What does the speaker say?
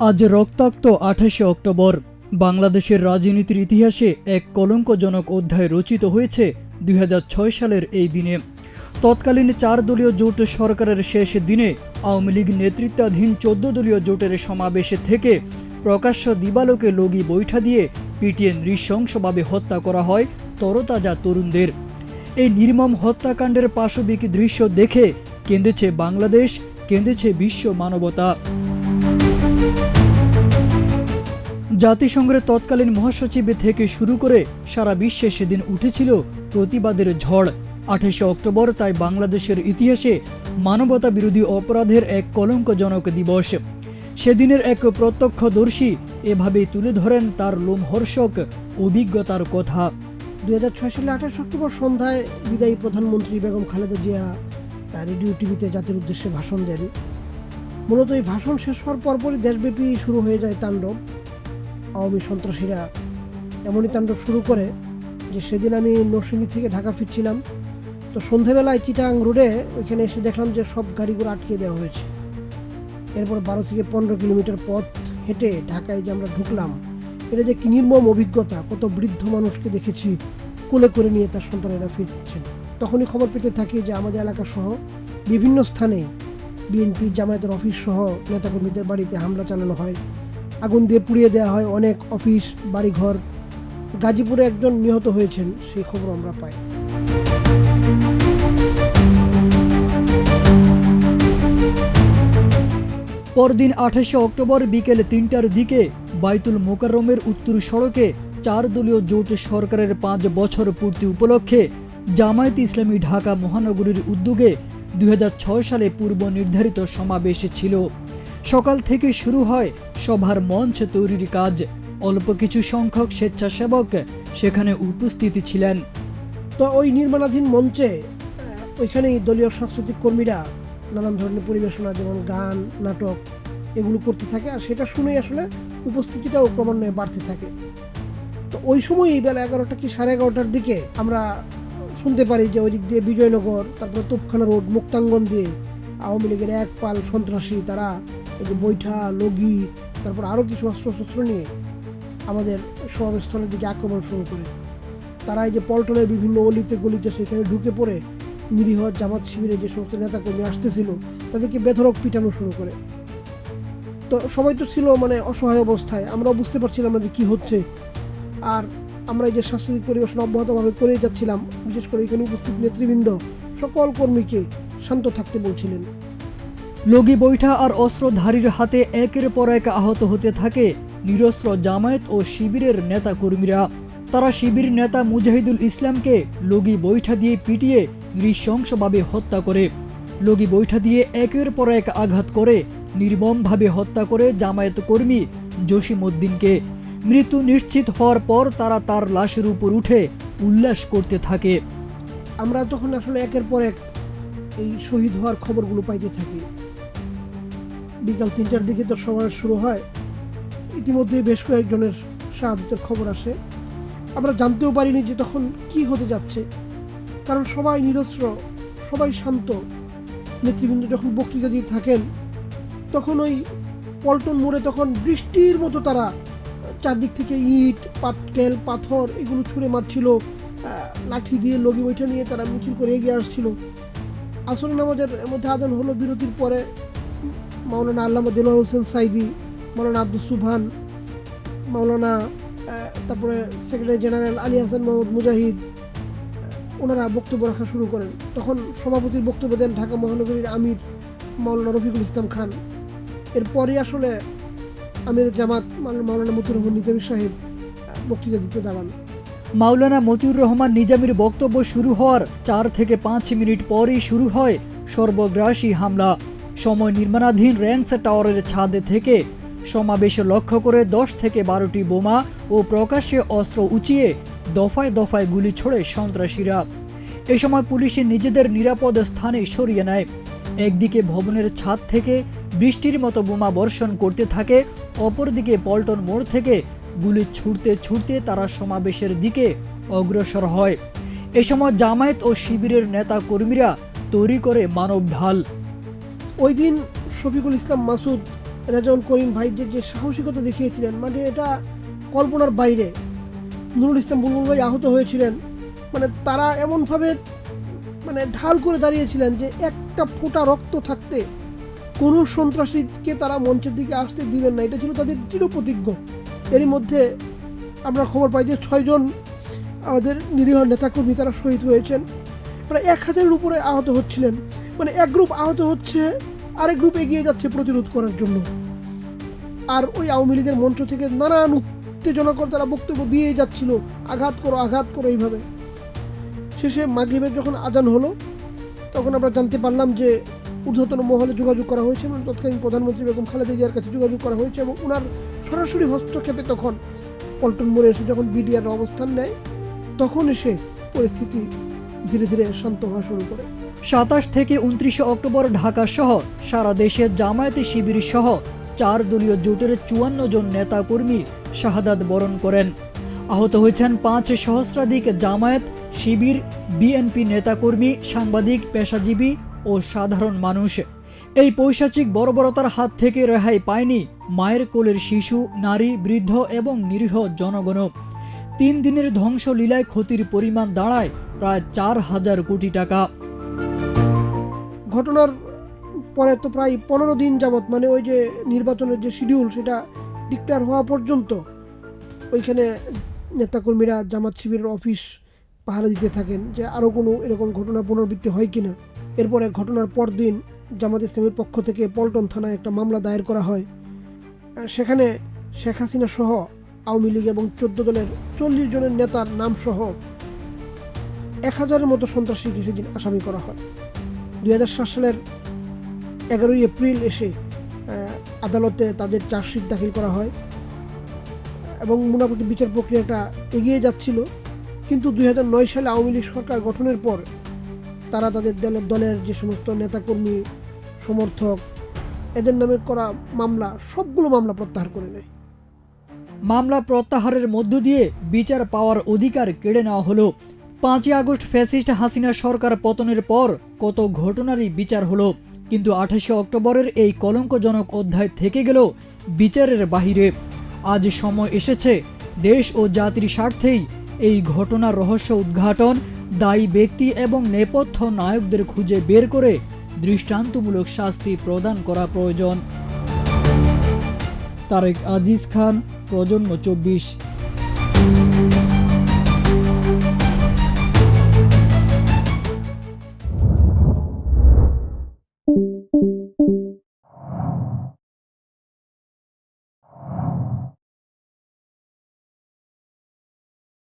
আজ রক্তাক্ত আঠাশে অক্টোবর। বাংলাদেশের রাজনীতির ইতিহাসে এক কলঙ্কজনক অধ্যায় রচিত হয়েছে দুই হাজার ছয় সালের এই দিনে। তৎকালীন চার দলীয় জোট সরকারের শেষ দিনে আওয়ামী লীগ নেতৃত্বাধীন চোদ্দ দলীয় জোটের সমাবেশে থেকে প্রকাশ্য দিবালোকে লগি বৈঠা দিয়ে পিটিয়ে নৃশংসভাবে হত্যা করা হয় তরতাজা তরুণদের। এই নির্মম হত্যাকাণ্ডের পাশবিক দৃশ্য দেখে কেঁদেছে বাংলাদেশ, কেঁদেছে বিশ্ব মানবতা। জাতিসংঘের তৎকালীন মহাসচিব থেকে শুরু করে সারা বিশ্বে সেদিন উঠেছিল প্রতিবাদের ঝড়। আঠাশে অক্টোবর তাই বাংলাদেশের ইতিহাসে মানবতা বিরোধী অপরাধের এক কলঙ্কজনক দিবস। সেদিনের এক প্রত্যক্ষদর্শী এভাবেই তুলে ধরেন তার লোমহর্ষক অভিজ্ঞতার কথা। দুই হাজার ছয় সালে আঠাশ অক্টোবর সন্ধ্যায় বিদায়ী প্রধানমন্ত্রী বেগম খালেদা জিয়া রেডিও টিভিতে জাতির উদ্দেশ্যে ভাষণ দেন। মূলত এই ভাষণ শেষ হওয়ার পরপরই দেশব্যাপী শুরু হয়ে যায় তাণ্ডব। আওয়ামী সন্ত্রাসীরা এমনই তাণ্ডব শুরু করে যে সেদিন আমি নরসিংদী থেকে ঢাকা ফিরছিলাম। তো সন্ধেবেলায় চিটাং রোডে ওইখানে এসে দেখলাম যে সব গাড়িগুলো আটকে দেওয়া হয়েছে। এরপর বারো থেকে পনেরো কিলোমিটার পথ হেঁটে ঢাকায় যে আমরা ঢুকলাম, এটা যে কি নির্মম অভিজ্ঞতা, কত বৃদ্ধ মানুষকে দেখেছি কোলে করে নিয়ে তার সন্তানেরা ফিরছেন। তখনই খবর পেতে থাকি যে আমাদের এলাকা সহ বিভিন্ন স্থানে বিএনপি জামায়াতের অফিস সহ নেতাকর্মীদের বাড়িতে হামলা চালানো হয়। আগুন দিয়ে পুড়িয়ে দেওয়া হয় অনেক অফিস, বাড়িঘর। গাজীপুরে একজন নিহত হয়েছেন সেই খবর আমরা পাই। পরদিন আঠাশে অক্টোবর বিকেল তিনটার দিকে বাইতুল মোকাররমের উত্তর সড়কে চার দলীয় জোট সরকারের পাঁচ বছর পূর্তি উপলক্ষে জামায়াত ইসলামী ঢাকা মহানগরীর উদ্যোগে দুই হাজার ছয় সালে পূর্ব নির্ধারিত সমাবেশ ছিল। সকাল থেকে শুরু হয় সভার মঞ্চ তৈরির কাজ। অল্প কিছু সংখ্যক স্বেচ্ছাসেবক সেখানে উপস্থিত ছিলেন। তো ওই নির্মাণাধীন মঞ্চে ওইখানেই দলীয় সাংস্কৃতিক কর্মীরা নানান ধরনের পরিবেশনা, যেমন গান, নাটক, এগুলো করতে থাকে। আর সেটা শুনেই আসলে উপস্থিতিটাও ক্রমান্বয়ে বাড়তে থাকে। তো ওই সময়ই বেলা এগারোটা কি সাড়ে এগারোটার দিকে আমরা শুনতে পারি যে ওই দিক দিয়ে বিজয়নগর, তারপরে তোপখানা রোড, মুক্তাঙ্গন দিয়ে আওয়ামী লীগের এক পাল সন্ত্রাসী তারা এই যে বৈঠা, লগি, তারপর আরও কিছু অস্ত্রশস্ত্র নিয়ে আমাদের সমাবেশস্থলের দিকে আক্রমণ শুরু করে। তারা এই যে পল্টনের বিভিন্ন অলিতে গলিতে সেখানে ঢুকে পড়ে নিরীহ জামাত শিবিরে যে সমস্ত নেতাকর্মী আসতেছিল, তাদেরকে বেধরক পিটানো শুরু করে। তো সবাই তো ছিল মানে অসহায় অবস্থায়, আমরাও বুঝতে পারছিলাম না যে কী হচ্ছে। আর আমরা যে সাংস্কৃতিক পরিবেশন অব্যাহতভাবে করেই যাচ্ছিলাম, বিশেষ করে এখানে উপস্থিত নেতৃবৃন্দ, সকল কর্মীকে শান্ত থাকতে বলছিলেন। লগি বৈঠা আর অস্ত্রধারীর হাতে একের পর এক আহত হতে থাকে নিরস্ত্র জামায়াত ও শিবিরের নেতা কর্মীরা তারা শিবির নেতা মুজাহিদুল ইসলামকে লগি বৈঠা দিয়ে পিটিয়ে নৃশংসভাবে হত্যা করে। লগি বৈঠা দিয়ে একের পর এক আঘাত করে, নির্মমভাবে হত্যা করে জামায়াত কর্মী জসিম উদ্দিনকে মৃত্যু নিশ্চিত হওয়ার পর তারা তার লাশের উপর উঠে উল্লাস করতে থাকে। আমরা তখন আসলে একের পর এক এই শহীদ হওয়ার খবরগুলো পাইতে থাকি। বিকাল তিনটার দিকে তো সবার শুরু হয়। ইতিমধ্যে বেশ কয়েকজনের শাহাদতের খবর আসে। আমরা জানতেও পারিনি যে তখন কি হতে যাচ্ছে। কারণ সবাই নিরস্ত্র, সবাই শান্ত। নেতৃবৃন্দ যখন বক্তৃতা দিয়ে থাকেন, তখন ওই পল্টন মোড়ে তখন বৃষ্টির মতো তারা চারদিক থেকে ইট, পাটকেল, পাথর এগুলো ছুঁড়ে মারছিল। লাঠি দিয়ে লগি বৈঠা নিয়ে তারা মিছিল করে এগিয়ে আসছিল। আসলে নামাজের মধ্যে আজান হলো বিরতির পরে। মাওলানা আল্লামা দেলোয়ার হোসেন সাইদি, মাওলানা আব্দুল সুবহান, মাওলানা তারপরে সেক্রেটারি জেনারেল আলী হাসান মোহাম্মদ মুজাহিদ ওনারা বক্তব্য রাখা শুরু করেন। তখন সভাপতির বক্তব্য দেন ঢাকা মহানগরীর আমির মাওলানা রফিকুল ইসলাম খান। এরপরই আসলে আমির জামাত মাওলানা মতুর রহমান নিজামী সাহেব বক্তৃতা দিতে দাঁড়ান। মাওলানা মতিউর রহমান নিজামীর বক্তব্য শুরু হওয়ার চার থেকে পাঁচ মিনিট পরেই শুরু হয় সর্বগ্রাসী হামলা। সময় নির্মাণাধীন র্যাংস টাওয়ারের ছাদে থেকে সমাবেশে লক্ষ্য করে দশ থেকে বারোটি বোমা ও প্রকাশ্যে অস্ত্র উঁচিয়ে দফায় দফায় গুলি ছোড়ে সন্ত্রাসীরা। এ সময় পুলিশে নিজেদের নিরাপদ স্থানে সরিয়ে নেয়। একদিকে ভবনের ছাদ থেকে বৃষ্টির মতো বোমা বর্ষণ করতে থাকে, অপরদিকে পল্টন মোড় থেকে গুলি ছুটতে ছুটতে তারা সমাবেশের দিকে অগ্রসর হয়। এ সময় জামায়াত ও শিবিরের নেতা কর্মীরা তৈরি করে মানব ঢাল। ওই দিন শফিকুল ইসলাম মাসুদ, রেজাউল করিম ভাই যে যে সাহসিকতা দেখিয়েছিলেন মানে এটা কল্পনার বাইরে। নুরুল ইসলাম বুলবুল ভাই আহত হয়েছিলেন মানে তারা এমনভাবে মানে ঢাল করে দাঁড়িয়েছিলেন যে একটা ফোঁটা রক্ত থাকতে কোনো সন্ত্রাসীকে তারা মঞ্চের দিকে আসতে দিবেন না। এটা ছিল তাদের দৃঢ় প্রতিজ্ঞ। এরই মধ্যে আমরা খবর পাই যে ছয়জন আমাদের নিরীহ নেতাকর্মী তারা শহীদ হয়েছেন। প্রায় এক হাজারের উপরে আহত হচ্ছিলেন। মানে এক গ্রুপ আহত হচ্ছে, আরেক গ্রুপ এগিয়ে যাচ্ছে প্রতিরোধ করার জন্য। আর ওই আওয়ামী লীগের মঞ্চ থেকে নানান উত্তেজনাকর তারা বক্তব্য দিয়েই যাচ্ছিল, আঘাত করো আঘাত করো এইভাবে। শেষে মাগরিবের যখন আজান হলো, তখন আমরা জানতে পারলাম যে ঊর্ধ্বতন মহলে যোগাযোগ করা হয়েছে এবং তৎকালীন প্রধানমন্ত্রী বেগম খালেদা জিয়ার কাছে যোগাযোগ করা হয়েছে এবং ওনার সরাসরি হস্তক্ষেপে তখন পল্টন মোড়ে এসে যখন বিডিআর অবস্থান নেয়, তখন এসে পরিস্থিতি ধীরে ধীরে শান্ত হওয়া শুরু করে। সাতাশ থেকে উনত্রিশে অক্টোবর ঢাকা সহ সারা দেশে জামায়াতে শিবির সহ চার দলীয় জোটের চুয়ান্ন জন নেতাকর্মী শাহাদাত বরণ করেন। আহত হয়েছেন পাঁচ সহস্রাধিক জামায়াত শিবির, বিএনপি নেতাকর্মী, সাংবাদিক, পেশাজীবী ও সাধারণ মানুষ। এই পৈশাচিক বর্বরতার হাত থেকে রেহাই পায়নি মায়ের কোলের শিশু, নারী, বৃদ্ধ এবং নিরীহ জনগণ তিন দিনের ধ্বংসলীলায় ক্ষতির পরিমাণ দাঁড়ায় প্রায় চার হাজার কোটি টাকা। ঘটনার পরে তো প্রায় পনেরো দিন যাবৎ মানে ওই যে নির্বাচনের যে শিডিউল সেটা ডিক্লেয়ার হওয়া পর্যন্ত, ওইখানে নেতাকর্মীরা জামাত শিবিরের অফিস পাহারা দিতে থাকেন যে আরও কোনো এরকম ঘটনা পুনরাবৃত্তি হয় কি না। এরপরে ঘটনার পরদিন জামাত ইসলামের পক্ষ থেকে পল্টন থানায় একটা মামলা দায়ের করা হয়। সেখানে শেখ হাসিনা সহ আওয়ামী লীগ এবং চোদ্দ দলের চল্লিশ জনের নেতার নাম সহ এক হাজারের মতো সন্ত্রাসীকে সেদিন আসামি করা হয়। দুই হাজার সাত সালের এগারোই এপ্রিল এসে আদালতে তাদের চার্জশিট দাখিল করা হয় এবং মোটামুটি বিচার প্রক্রিয়াটা এগিয়ে যাচ্ছিল। কিন্তু দুই হাজার নয় সালে আওয়ামী লীগ সরকার গঠনের পর তারা তাদের দলের দলের যে সমস্ত নেতাকর্মী, সমর্থক, এদের নামে করা মামলা, সবগুলো মামলা প্রত্যাহার করে নেয়। মামলা প্রত্যাহারের মধ্য দিয়ে বিচার পাওয়ার অধিকার কেড়ে নেওয়া হলো। পাঁচই আগস্ট ফ্যাসিস্ট হাসিনা সরকার পতনের পর কত ঘটনারই বিচার হলো, কিন্তু আঠাশে অক্টোবরের এই কলঙ্কজনক অধ্যায় থেকে গেল বিচারের বাহিরে। আজ সময় এসেছে, দেশ ও জাতির স্বার্থেই এই ঘটনার রহস্য উদ্ঘাটন, দায়ী ব্যক্তি এবং নেপথ্য নায়কদের খুঁজে বের করে দৃষ্টান্তমূলক শাস্তি প্রদান করা প্রয়োজন। তারেক আজিজ খান, প্রজন্ম চব্বিশ।